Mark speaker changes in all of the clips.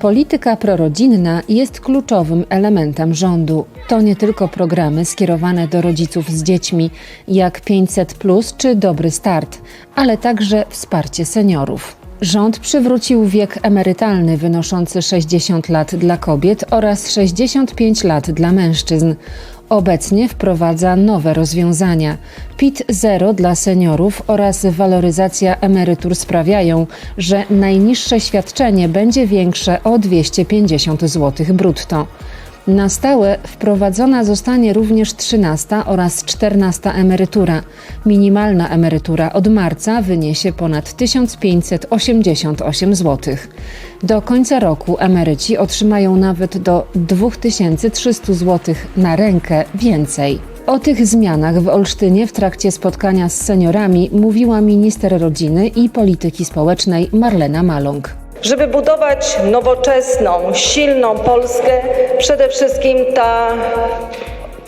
Speaker 1: Polityka prorodzinna jest kluczowym elementem rządu. To nie tylko programy skierowane do rodziców z dziećmi, jak 500 czy Dobry Start, ale także wsparcie seniorów. Rząd przywrócił wiek emerytalny wynoszący 60 lat dla kobiet oraz 65 lat dla mężczyzn. Obecnie wprowadza nowe rozwiązania. PIT zero dla seniorów oraz waloryzacja emerytur sprawiają, że najniższe świadczenie będzie większe o 250 zł brutto. Na stałe wprowadzona zostanie również 13 oraz 14 emerytura. Minimalna emerytura od marca wyniesie ponad 1588 zł. Do końca roku emeryci otrzymają nawet do 2300 zł na rękę więcej. O tych zmianach w Olsztynie w trakcie spotkania z seniorami mówiła minister rodziny i polityki społecznej Marlena Maląg.
Speaker 2: Żeby budować nowoczesną, silną Polskę, przede wszystkim ta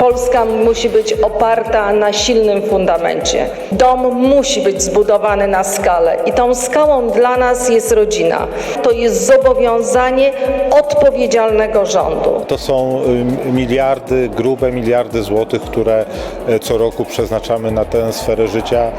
Speaker 2: Polska musi być oparta na silnym fundamencie. Dom musi być zbudowany na skalę i tą skałą dla nas jest rodzina. To jest zobowiązanie odpowiedzialnego rządu.
Speaker 3: To są y, miliardy, grube miliardy złotych, które e, co roku przeznaczamy na tę sferę życia,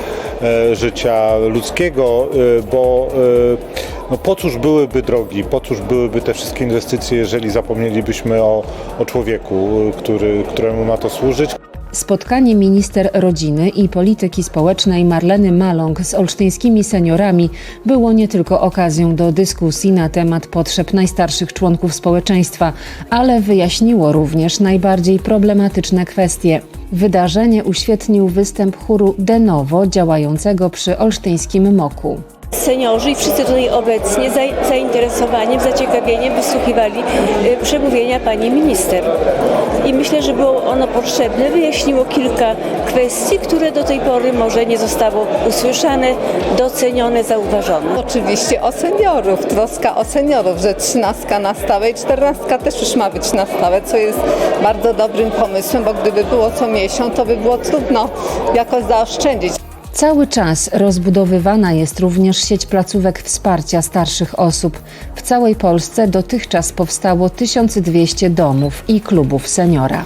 Speaker 3: e, życia ludzkiego, y, bo y, no po cóż byłyby drogi, po cóż byłyby te wszystkie inwestycje, jeżeli zapomnielibyśmy o, o człowieku, który, któremu ma to służyć.
Speaker 1: Spotkanie minister rodziny i polityki społecznej Marleny Maląg z olsztyńskimi seniorami było nie tylko okazją do dyskusji na temat potrzeb najstarszych członków społeczeństwa, ale wyjaśniło również najbardziej problematyczne kwestie. Wydarzenie uświetnił występ chóru Denowo działającego przy olsztyńskim Moku.
Speaker 4: Seniorzy i wszyscy tutaj obecnie za- zainteresowaniem, zaciekawieniem wysłuchiwali y, przemówienia pani minister. I myślę, że było ono potrzebne, wyjaśniło kilka kwestii, które do tej pory może nie zostało usłyszane, docenione, zauważone.
Speaker 5: Oczywiście o seniorów, troska o seniorów, że trzynastka na stałe i czternastka też już ma być na stałe, co jest bardzo dobrym pomysłem, bo gdyby było co miesiąc, to by było trudno jakoś zaoszczędzić.
Speaker 1: Cały czas rozbudowywana jest również sieć placówek wsparcia starszych osób. W całej Polsce dotychczas powstało 1200 domów i klubów seniora.